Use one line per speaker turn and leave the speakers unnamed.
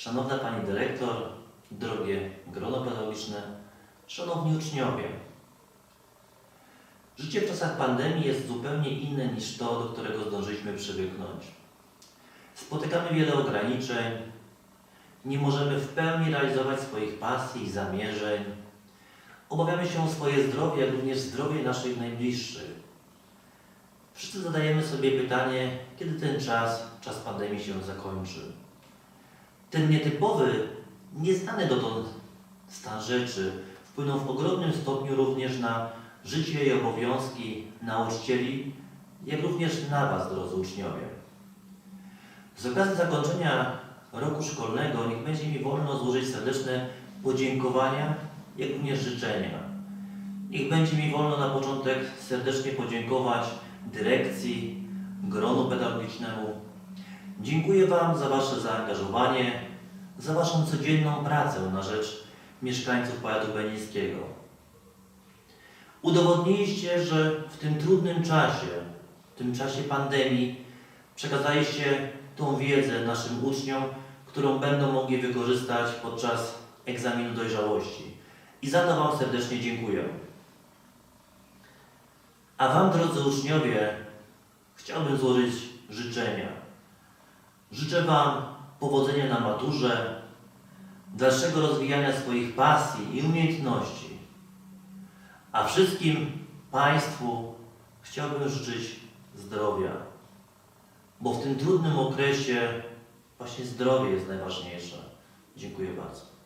Szanowna Pani Dyrektor, drogie grono pedagogiczne, Szanowni uczniowie. Życie w czasach pandemii jest zupełnie inne niż to, do którego zdążyliśmy przywyknąć. Spotykamy wiele ograniczeń, nie możemy w pełni realizować swoich pasji i zamierzeń. Obawiamy się o swoje zdrowie, jak również zdrowie naszych najbliższych. Wszyscy zadajemy sobie pytanie, kiedy ten czas, czas pandemii się zakończy. Ten nietypowy, nieznany dotąd stan rzeczy wpłynął w ogromnym stopniu również na życie i obowiązki nauczycieli, jak również na Was, drodzy uczniowie. Z okazji zakończenia roku szkolnego niech będzie mi wolno złożyć serdeczne podziękowania, jak również życzenia. Niech będzie mi wolno na początek serdecznie podziękować dyrekcji, gronu pedagogicznemu. Dziękuję Wam za Wasze zaangażowanie, za Waszą codzienną pracę na rzecz mieszkańców powiatu benińskiego. Udowodniliście, że w tym trudnym czasie, w tym czasie pandemii, przekazaliście tą wiedzę naszym uczniom, którą będą mogli wykorzystać podczas egzaminu dojrzałości. I za to Wam serdecznie dziękuję. A Wam, drodzy uczniowie, chciałbym złożyć życzenia. Życzę Wam powodzenia na maturze, dalszego rozwijania swoich pasji i umiejętności. A wszystkim Państwu chciałbym życzyć zdrowia, bo w tym trudnym okresie właśnie zdrowie jest najważniejsze. Dziękuję bardzo.